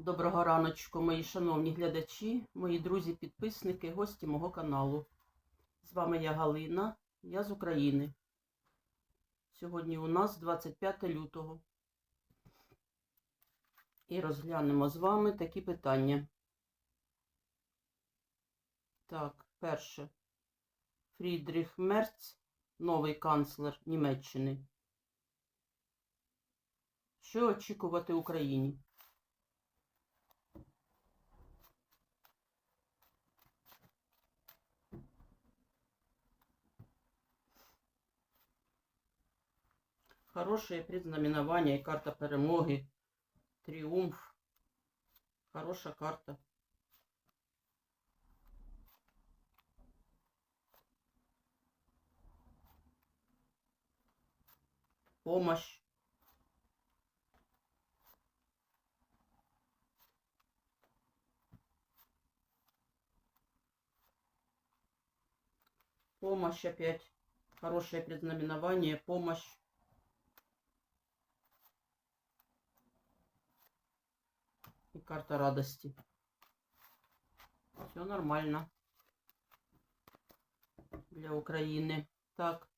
Доброго раночку, мої шановні глядачі, мої друзі-підписники, гості мого каналу. З вами я Галина, я з України. Сьогодні у нас 25 лютого. І розглянемо з вами такі питання. Так, перше. Фрідріх Мерц, новий канцлер Німеччини. Що очікувати Україні? Хорошее предзнаменование и карта перемоги. Триумф. Хорошая карта. Помощь. Помощь опять. Хорошее предзнаменование. Помощь. И карта радости. Все нормально для України. Так,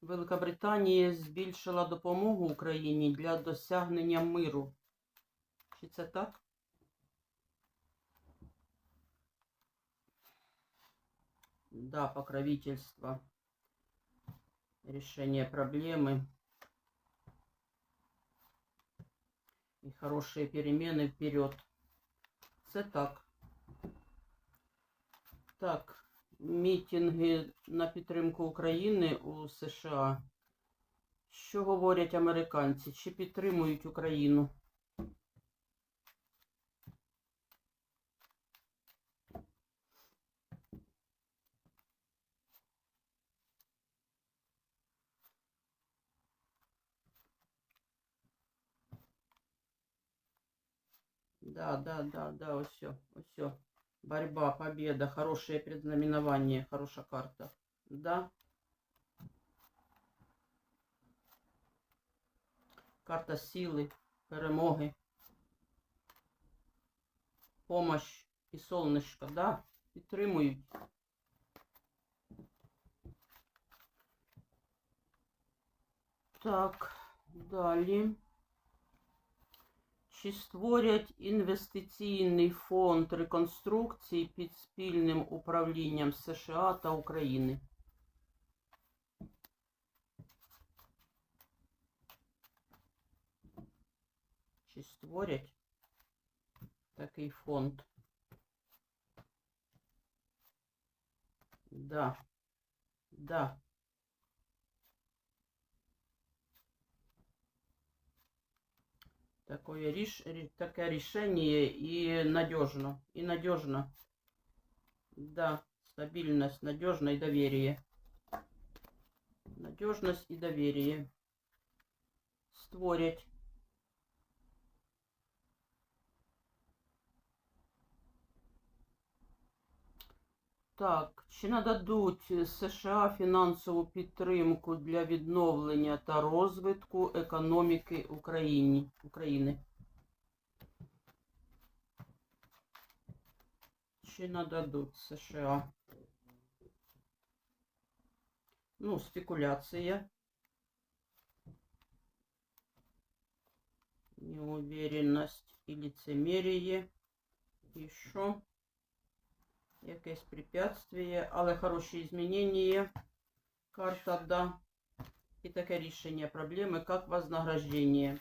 Великобританія збільшила допомогу Україні для досягнення миру. Чи це так? Да, покровительство. Решение проблемы. І хороші переміни вперед. Це так. Так, мітинги на підтримку України у США. Що говорять американці? Чи підтримують Україну? Да, да, да, да, все, все. Борьба, победа, хорошее предзнаменование, хорошая карта. Да. Карта силы, перемоги. Помощь і солнышко, да, підтримують. Так, далі. Чи створять інвестиційний фонд реконструкції під спільним управлінням США та України? Чи створять такий фонд? Да. Да. Такое реш... ре- такое решение и надежно. И надежно. Да, стабильность, надежно и доверие. Надежность и доверие. Створять. Так, чи нададуть США фінансову підтримку для відновлення та розвитку економіки Україні, України? Чи нададуть США? Ну, спекуляція. Неуверенность и лицемерие. І що? Якесь препятствие, але хороші змінення. Карта да. І таке рішення проблеми, як вознаграждення.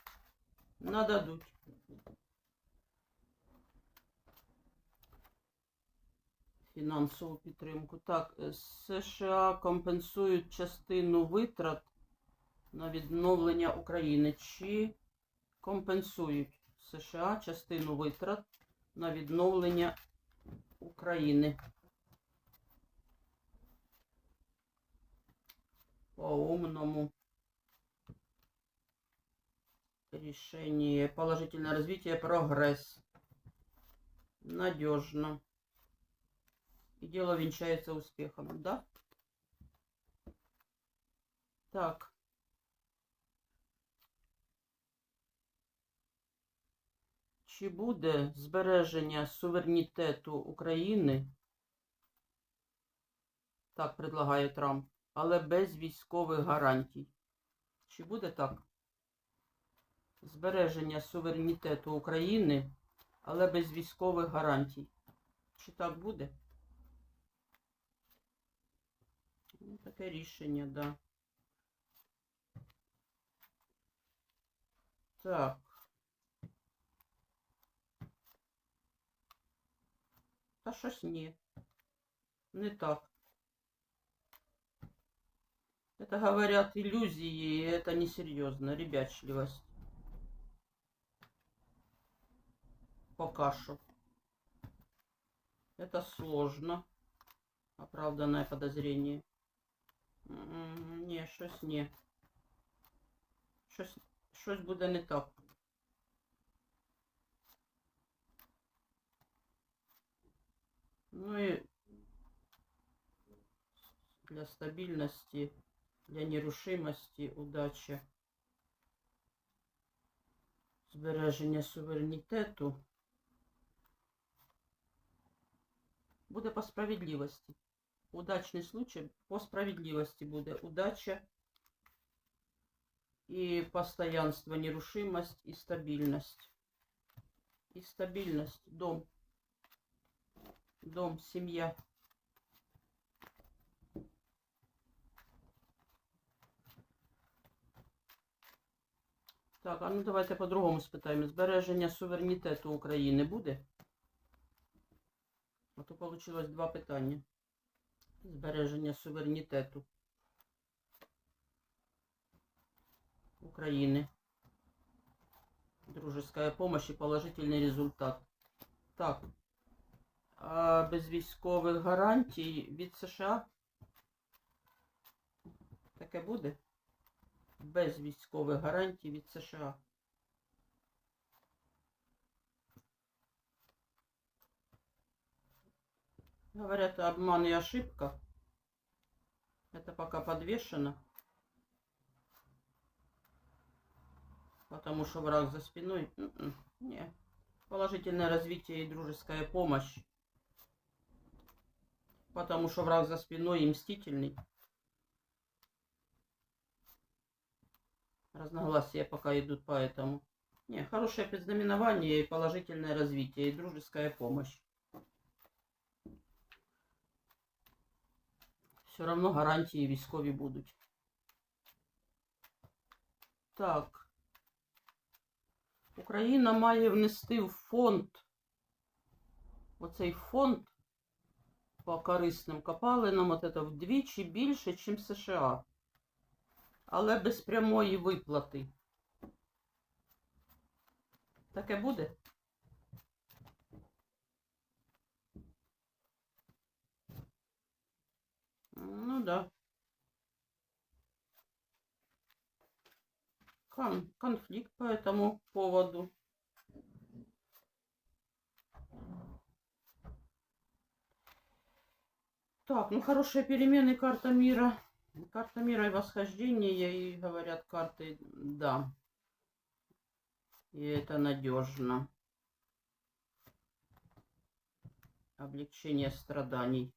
Нададуть. Фінансову підтримку. Так, е, США компенсують частину витрат на відновлення України. Чи компенсують США частину витрат на відновлення України. По-умному. Решение. Положительное развитие. Прогресс. Надежно. И дело венчается успехом, да? Так. Чи буде збереження суверенітету України? Так предлагає Трамп, але без військових гарантій. Чи буде так? Збереження суверенітету України, але без військових гарантій. Чи так буде? Ну, таке рішення, да. Так. Та щось ні. Не так. Это говорят иллюзии, и это несерьезно, ребячливость. Пока что. Это сложно. Оправданное подозрение. М, Ні, щось ні. Щось, щось буде не так. Ну и для стабильности, для нерушимости, удачі, збереження суверенітету буде по справедливості. Удачний случай по справедливости буде удача и постоянство, нерушимость и стабильность. И стабильность, дом. Дом, семья. Так, а ну давайте по-другому спитаємо. Збереження суверенітету України буде? А то вийшло два питання. Збереження суверенітету України. Дружеская помощь и положительный результат. Так. Без військових гарантій від США? Таке буде? Без військових гарантій від США. Говорят, обман и ошибка. Это пока подвешено. Потому что враг за спиной. Не. Положительное развитие и дружеская помощь. Потому что враг за спиной и мстительный. Разногласия пока идут поэтому. Не, хорошее предзнаменование и положительное развитие, и дружеская помощь. Все равно гарантії військові будуть. Так. Україна має внести в фонд. Оцей фонд по корисним копалинам от это вдвічі більше, ніж США. Але без прямої виплати. Таке буде? Ну да. Кон- конфликт по этому поводу. Так, ну хорошие перемены, карта мира. Карта мира и восхождения, и говорят карты, да. И это надежно. Облегчение страданий.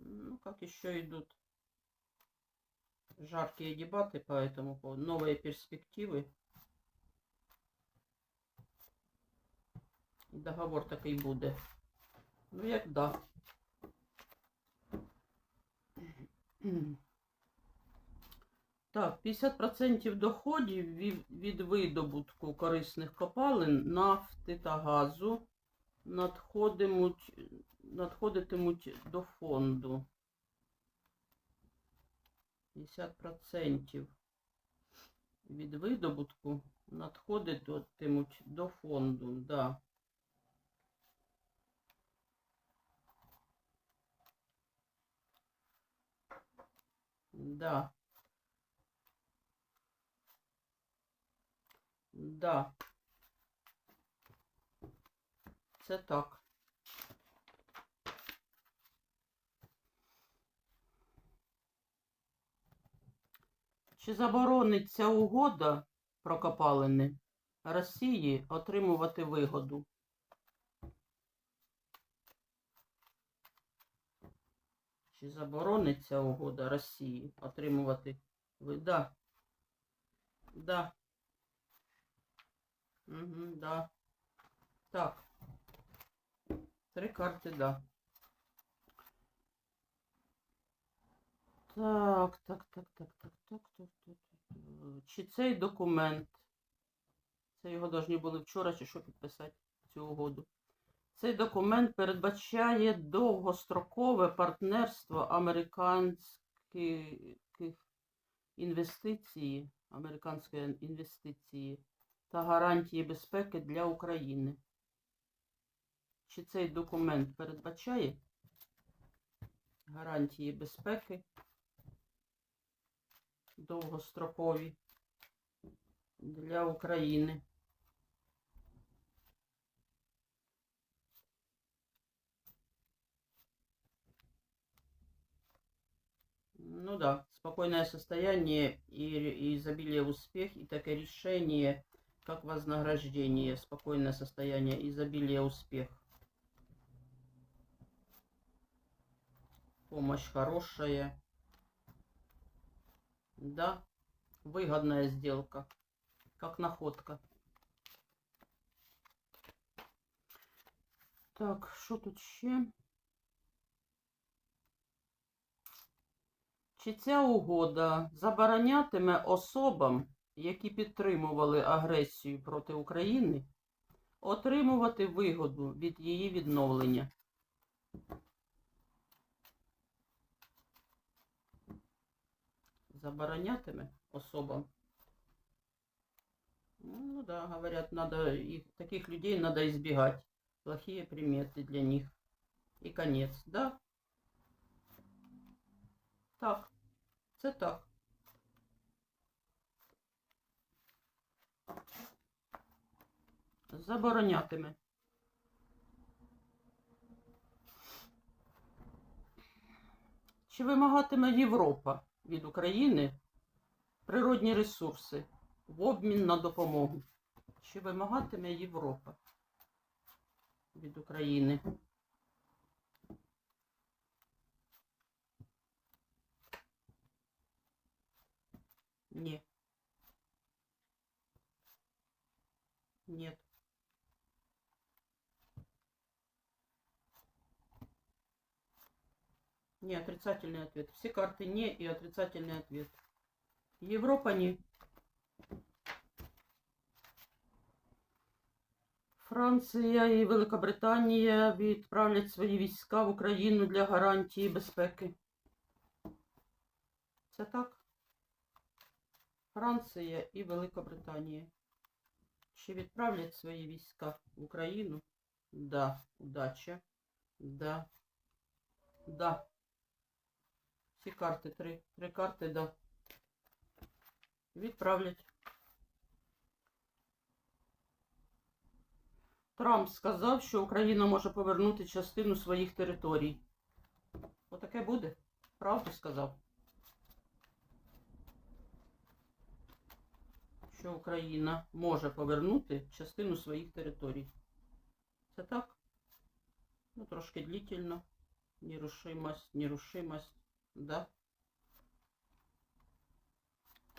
Ну, как еще идут жаркие дебаты по этому поводу, новые перспективы. Договор такий буде. Ну, як да. Так, 50% доходів від, видобутку корисних копалин, нафти та газу надходимуть, надходитимуть до фонду. 50% від видобутку надходитимуть до фонду, да. Да. Да. Це так. Чи заборонить ця угода про копалини Росії отримувати вигоду. Чи заборонить ця угода Росії отримувати ви? Да. Угу, да. Так. Три карти, да. Так, так, так, так, так, так, так, так. Чи цей документ? Це його повинні були вчора чи що підписати цю угоду. Цей документ передбачає довгострокове партнерство американських інвестицій, американської інвестиції та гарантії безпеки для України. Чи цей документ передбачає гарантії безпеки довгострокові для України? Ну да, спокойное состояние и, и изобилие успех, и такое решение, как вознаграждение, спокойное состояние, изобилие успех. Помощь хорошая. Да, выгодная сделка, как находка. Так, що тут ще? Чи ця угода заборонятиме особам, які підтримували агресію проти України, отримувати вигоду від її відновлення? Заборонятиме особам? Ну да, говорят, надо их, таких людей надо избегать. Плохие приметы для них. И конец, да? Так, це так. Заборонятиме. Чи вимагатиме Європа від України природні ресурси в обмін на допомогу? Чи вимагатиме Європа від України? Ні. Нет. Не, отрицательный ответ. Все карты не и отрицательный ответ. Европа не. Франція і Великобританія відправлять свої війська в Україну для гарантії безпеки. Це так? Франція і Великобританія. Чи відправлять свої війська в Україну? Да, удача. Да. Да. Всі карти, три. Три карти, да. Відправлять. Трамп сказав, що Україна може повернути частину своїх територій. Отаке буде? Правду сказав. Що Україна може повернути частину своїх територій. Це так? Ну, трошки длительно. Нерушимость, нерушимость, да?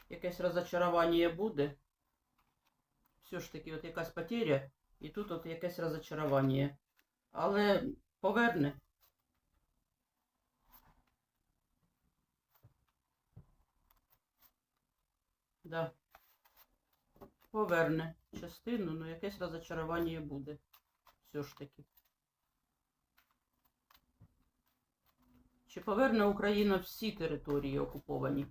Якесь розочарування буде. Все ж таки, от якась потеря, і тут от якесь розочарування. Але поверне. Да. Поверне частину, ну якесь розочарування буде. Все ж таки. Чи поверне Україна всі території окуповані?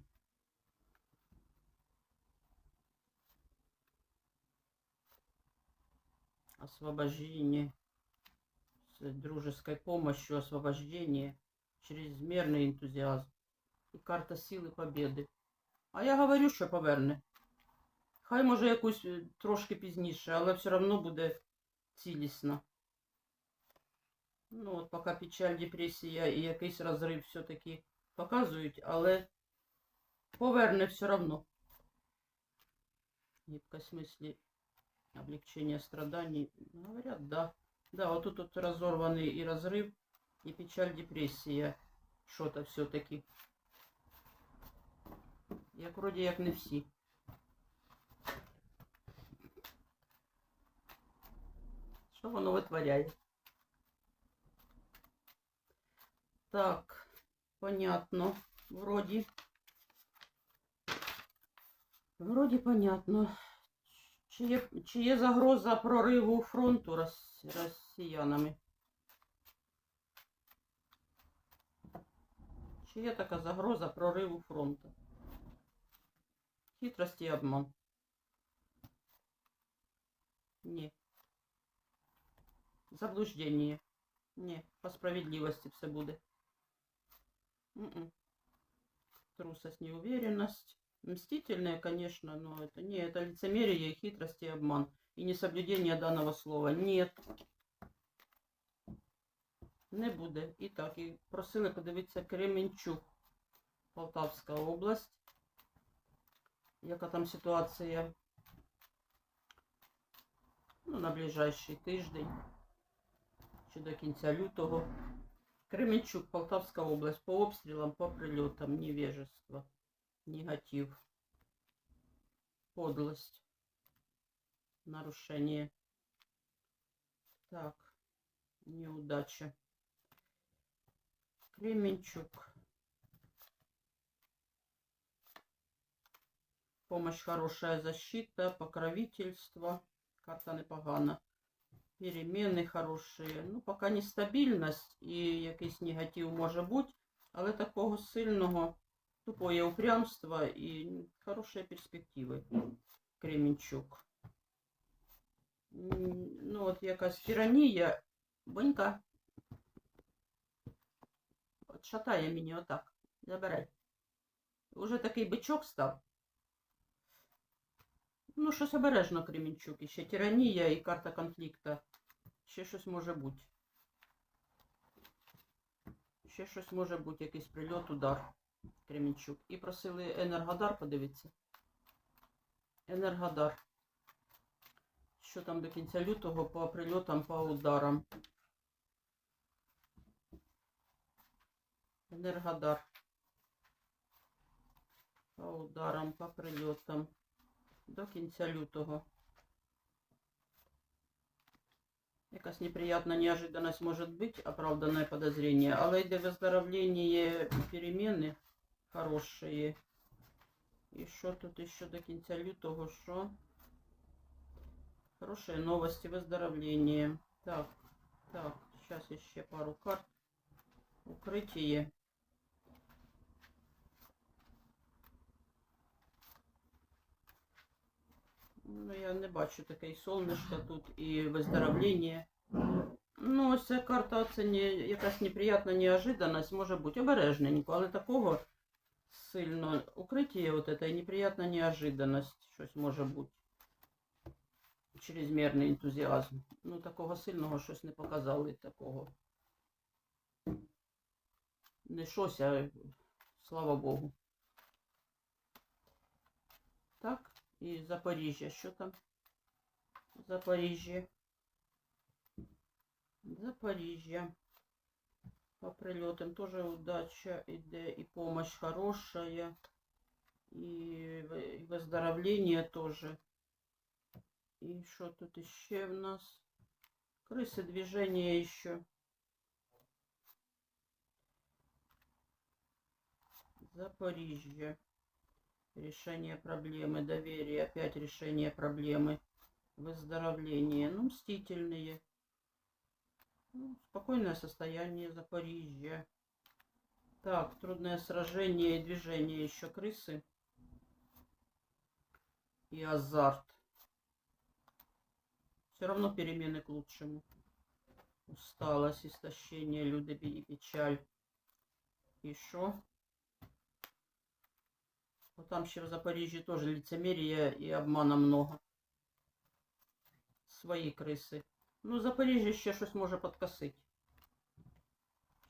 Освобождение с дружеской помощью, освобождение, чрезмерный энтузиазм і карта сили победи. А я говорю, що поверне. Хай може якусь е, трошки пізніше, але все одно буде цілісно. Ну, от поки печаль, депресія і якийсь розрив все-таки показують, але поверне все одно. Гибкость мысли, облегчение страданий. Говорят, да. Да, вот тут вот разорванный и разрыв, и печаль, депрессия. Что-то все-таки. Як вроді як не всі. Що воно витворяє? Так, понятно. Вроді. Вроді понятно. Чи є, чи є загроза прориву фронту рос, росіянами? Чи є така загроза прориву фронту? Хитрості і обман. Ні. Заблуждение. Ні, по справедливости все буде. М-м. Трусость, неуверенность. Мстительные, конечно, но это не, это лицемерие, хитрость и обман. И несоблюдение данного слова. Нет. Не буде. І так, і просили подивитися Кременчук, Полтавська область. Яка там ситуація? Ну, на ближайший тиждень. Чи до кінця лютого. Кременчук, Полтавська область. По обстрілам, по прильотам, невежество, негатив, подлость, нарушение. Так, неудача. Кременчук. Помощь, хорошая защита, покровительство. Карта непогана. Перемены хорошие. Ну, пока нестабільність і якийсь негатив може бути, але такого сильного тупое упрямство і хороші перспективи. Кременчук. Ну, от якась тиранія. Бонька. От шатає мені отак. Забирай. Уже такий бичок став. Ну, щось обережно, Кременчук. Ще тиранія і карта конфлікту. Ще щось може бути. Ще щось може бути, якийсь прильот, удар. Кременчук. І просили Енергодар подивитися. Енергодар. Що там до кінця лютого по прильотам, по ударам. Енергодар. По ударам, по прильотам. До кінця лютого. Якась неприятна неожиданность может быть, оправданное подозрение, але йде выздоровление, перемены хорошие. І що тут ще до кінця лютого, що? Хорошие новости, выздоровление. Так, так, сейчас еще пару карт. Укрытие. Ну, я не бачу таке сонечко тут і виздоровлення. Ну, ось ця карта це не, якась неприятна неожиданность, може бути обережненько, але такого сильно укриття от це і неприятна неожиданность, щось може бути. Чрезмірний ентузіазм. Ну, такого сильного щось не показали такого. Не щось, а слава Богу. Так. І Запоріжжя. Що там? Запоріжжя. Запоріжжя. По прилетам тоже удача іде, і помощь хорошая, і в- і выздоровление тоже. І що тут еще в нас? Крысы движения еще. Запоріжжя. Решение проблемы, доверие, опять решение проблемы, выздоровление. Ну, мстительные. Ну, спокойное состояние Запоріжжя. Так, трудное сражение и движение еще крысы. И азарт. Все равно перемены к лучшему. Усталость, истощение, людоби и печаль. И шо? Там ще в Запоріжжі теж лицемерия і обмана много. Свої криси. Ну, Запоріжжя ще щось може подкосити.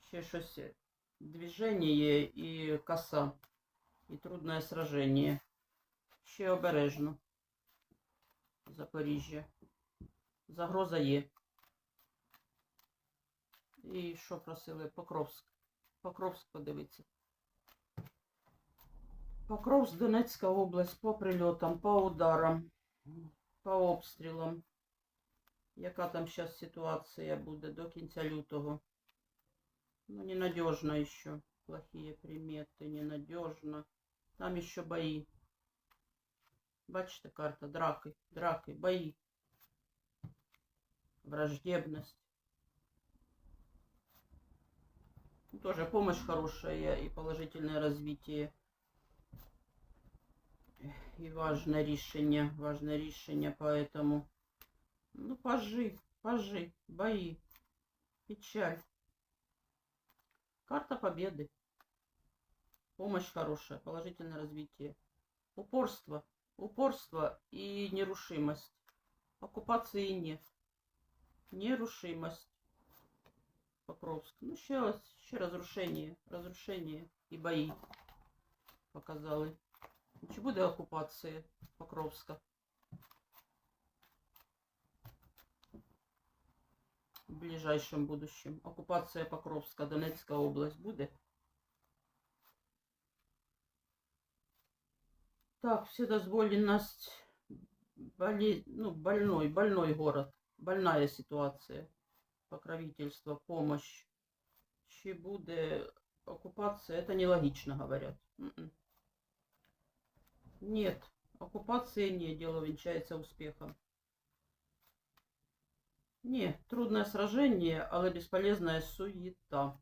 Ще щось е, движение і коса. І трудне сраження. Ще обережно. Запоріжжя. Загроза є. І що просили? Покровськ. Покровськ подивиться. Покровськ, Донецька область по прильотам, по ударам, по обстрілам. Яка там зараз ситуація буде до кінця лютого? Ну, ненадежно еще. Плохие приметы, ненадежно. Там еще бои. Бачите, карта драки, драки, бои. Враждебность. Тоже помощь хорошая и положительное развитие. И важное решение, важное решение, поэтому... Ну, пажи, пажи, бои, печаль. Карта победы. Помощь хорошая, положительное развитие. Упорство, упорство и нерушимость. Оккупации нет. Нерушимость. Покровск. Ну, ще, раз- ще разрушение, разрушение и бои показали. Чи буде окупація Покровська? В ближайшем будущем. Оккупация Покровска, Донецкая область будет? Так, вседозволенность, боле... ну, больной, больной город, больная ситуация, покровительство, помощь. Чи буде оккупация, это нелогично, говорят. Нет, оккупации нет, дело венчается успехом. Не, трудное сражение, але бесполезная суета.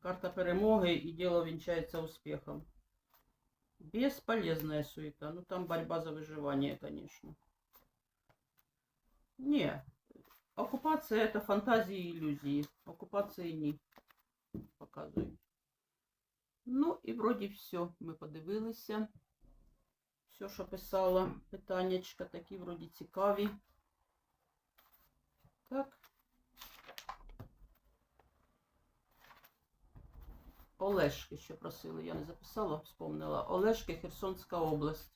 Карта перемоги и дело венчается успехом. Бесполезная суета. Ну там борьба за выживание, конечно. Не, оккупация это фантазии и иллюзии. Оккупации не показують. Ну і вроді все. Ми подивилися. Все, що писала питаннячка, такі вроді цікаві. Так. Олешки ще просили, я не записала, вспомнила. Олешки, Херсонська область.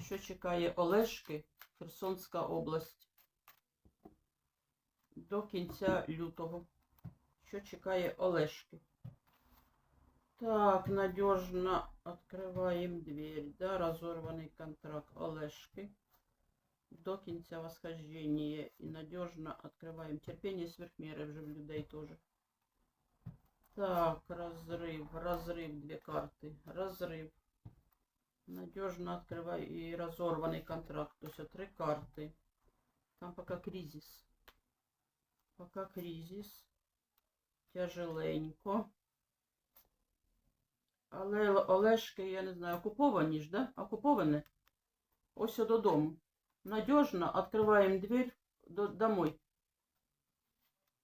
Що чекає Олешки, Херсонська область? До кінця лютого Що чекає Олешки? Так, надежно открываем дверь. Да, разорванный контракт Олешки. До кінця восхождения. И надежно открываем. Терпение сверхмеры вже в людей тоже. Так, разрыв, разрыв, две карты. Разрыв. Надежно открываю и разорванный контракт. То есть три карты. Там пока кризис. Пока кризис. Тяжеленько. Але Олешки, я не знаю, окуповані ж, да? Окуповані. Ось додому. Надежно открываем дверь до, домой.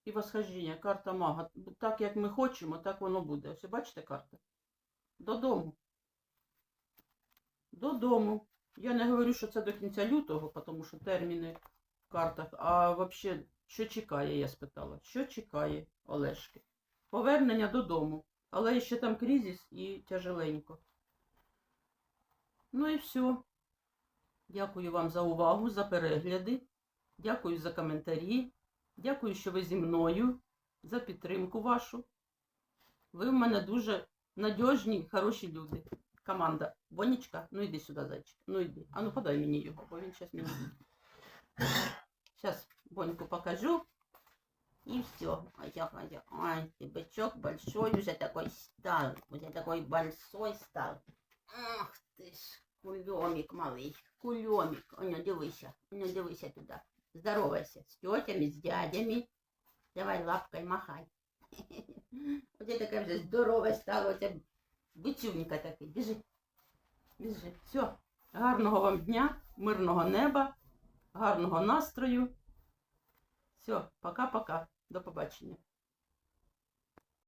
І восхождення, карта мага. Так як ми хочемо, так воно буде. Ось бачите карта? Додому. Додому. Я не говорю, що це до кінця лютого, тому що терміни в картах. А взагалі, що чекає, я спитала. Що чекає Олешки? Повернення додому. Але ще там кризис і тяжеленько. Ну і все. Дякую вам за увагу, за перегляди. Дякую за коментарі. Дякую, що ви зі мною, за підтримку вашу. Ви в мене дуже надіжні, хороші люди. Команда. Бонічка, ну йди сюди, зайчик. Ну йди. А ну подай мені його, бо він зараз мені. Зараз Боньку покажу. И все. Ой, ой, ой, ой, ты бычок большой уже такой стал. Уже такой большой стал. Ах ты ж, кульомик малый, кульомик. О, ну дивися, ну дивися туда. Здоровайся с тетями, с дядями. Давай лапкой махай. Вот я такая вже здорова стала, оця бицюнька такий. Біжи. Біжи. Все. Гарного вам дня, мирного неба, гарного настрою. Все, пока-пока. До побачення.